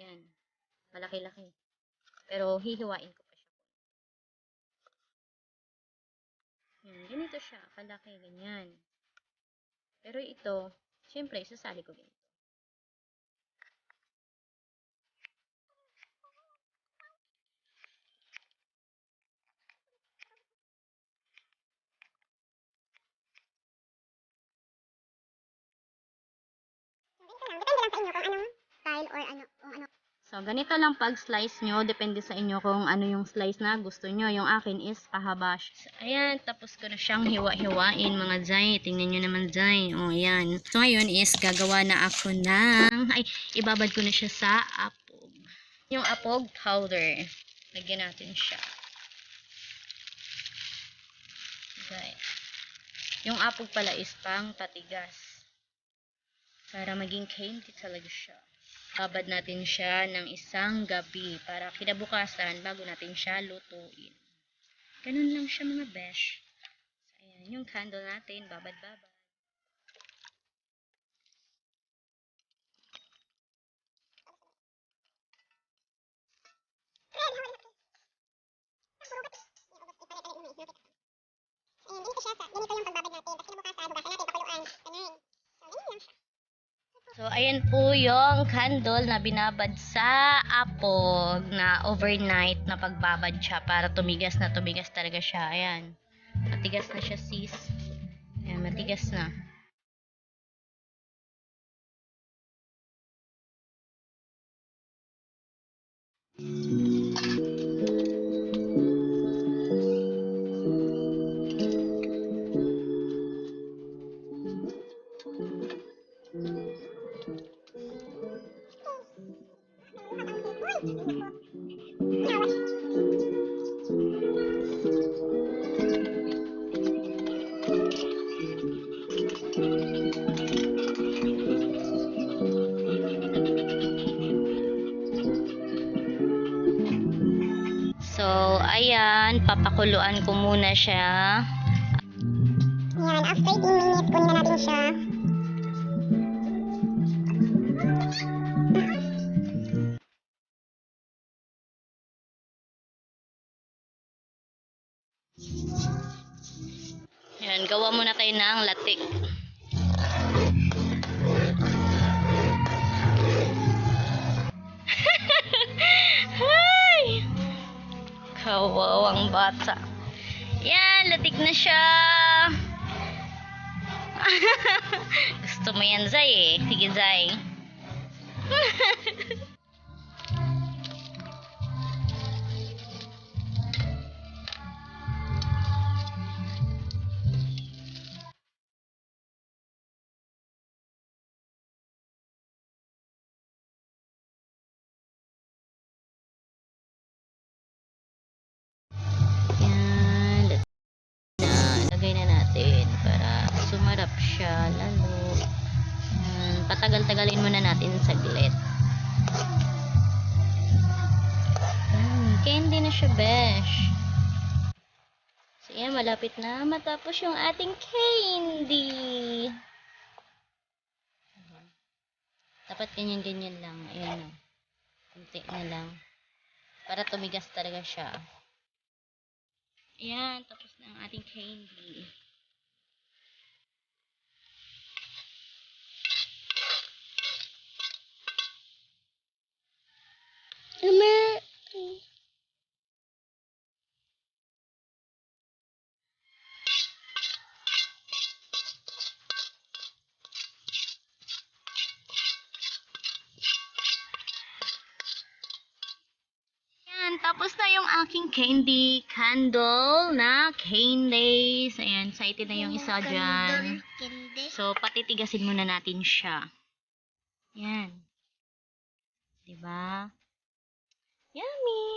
Ayan. Malaki-laki. Pero hihiwain ko pa siya. Ayan, ganito siya. Kalaki, ganyan. Pero ito, syempre, sasali ko ganito. Depende lang sa inyo kung anong style or ano, kung ano. So, ganito lang pag-slice nyo. Depende sa inyo kung ano yung slice na gusto nyo. Yung akin is pahaba. So, ayan, tapos ko na siyang hiwa-hiwain mga Zay. Tingnan nyo naman Zay. O, ayan. So, ngayon is gagawa na ako ng... Ay, ibabad ko na siya sa apog. Yung apog powder. Lagyan natin siya. Zay. Yung apog pala is pang patigas. Para maging candy talaga siya babad natin siya ng isang gabi para kinabukasan bago natin siya lutuin. Ganun lang siya mga besh. So, ayan, yung candle natin, babad-babad. Ganito siya ganito yung pagbabad natin. Tapos kinabukasan, bukasan natin, pakuluan. Ganun. So, ganun lang. So, ayan po yung candle na binabad sa apog na overnight na pagbabad siya para tumigas na tumigas talaga siya. Ayan. Matigas na siya sis. Ayan, matigas na. So, ayan, papakuluan ko muna siya. Yan, after 18 minutes, kunin na natin siya. Ayan, gawa muna tayo ng latik. Ay! Kawawang bata. Yan, latik na siya. Gusto mo yan, Zay eh. Sige, Zay. Yan, patagal-tagalin muna natin saglit. Hmm, candy na siya, besh. So, yan, malapit na matapos yung ating candy. Dapat ganyan-ganyan lang. Ayan na. Kunti na lang. Para tumigas talaga siya. Ayan, tapos na ang ating candy. Luma. Ayan, tapos na yung aking candy candle na candies. Ayan, excited na yung isa dyan. So, patitigasin muna natin siya. Yan. Diba? Yummy!